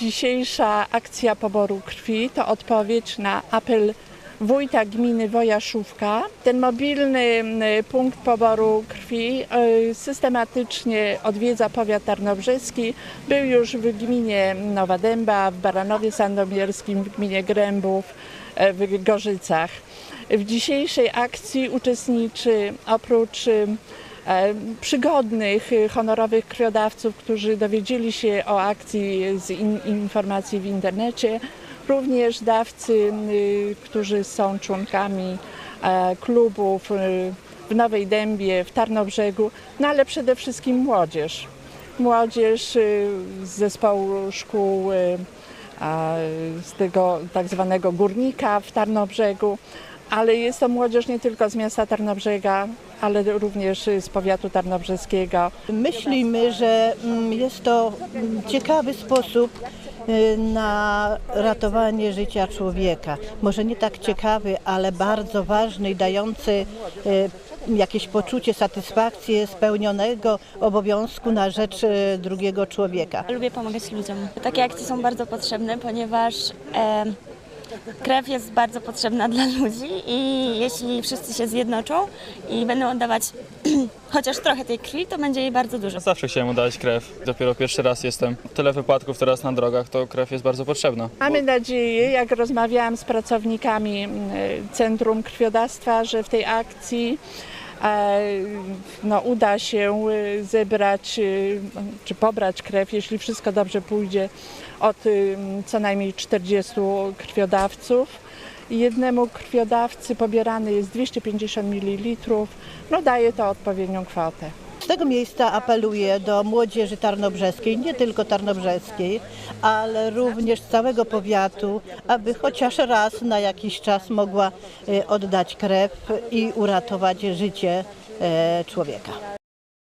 Dzisiejsza akcja poboru krwi to odpowiedź na apel wójta gminy Wojaszówka. Ten mobilny m, punkt poboru krwi e, systematycznie odwiedza powiat tarnobrzeski. Był już w gminie Nowa Dęba, w Baranowie Sandomierskim, w gminie Grębów, e, w Gorzycach. W dzisiejszej akcji uczestniczy oprócz e, przygodnych, e, honorowych krwiodawców, którzy dowiedzieli się o akcji z in, informacji w internecie, również dawcy, y, którzy są członkami e, klubów w Nowej Dębie, w Tarnobrzegu, no ale przede wszystkim młodzież. Młodzież y, z zespołu szkół y, z tego tak zwanego górnika w Tarnobrzegu, ale jest to młodzież nie tylko z miasta Tarnobrzega, ale również z powiatu tarnobrzeskiego. Myślimy, że mm, jest to ciekawy sposób y, na ratowanie życia człowieka. Może nie tak ciekawy, ale bardzo ważny i dający y, jakieś poczucie satysfakcji spełnionego obowiązku na rzecz y, drugiego człowieka. Lubię pomagać ludziom. Takie akcje są bardzo potrzebne, ponieważ e, krew jest bardzo potrzebna dla ludzi i jeśli wszyscy się zjednoczą i będą oddawać chociaż trochę tej krwi, to będzie jej bardzo dużo. Zawsze chciałem udać krew. Dopiero pierwszy raz jestem. Tyle wypadków teraz na drogach, to krew jest bardzo potrzebna. Mamy nadzieję, jak rozmawiałam z pracownikami mm, Centrum Krwiodawstwa, że w tej akcji e, no, uda się e, zebrać e, czy pobrać krew, jeśli wszystko dobrze pójdzie, od y, co najmniej 40 krwiodawców. Jednemu krwiodawcy pobierany jest 250 ml, no daje to odpowiednią kwotę. Z tego miejsca apeluję do młodzieży tarnobrzeskiej, nie tylko tarnobrzeskiej, ale również całego powiatu, aby chociaż raz na jakiś czas mogła y, oddać krew i uratować życie e, człowieka.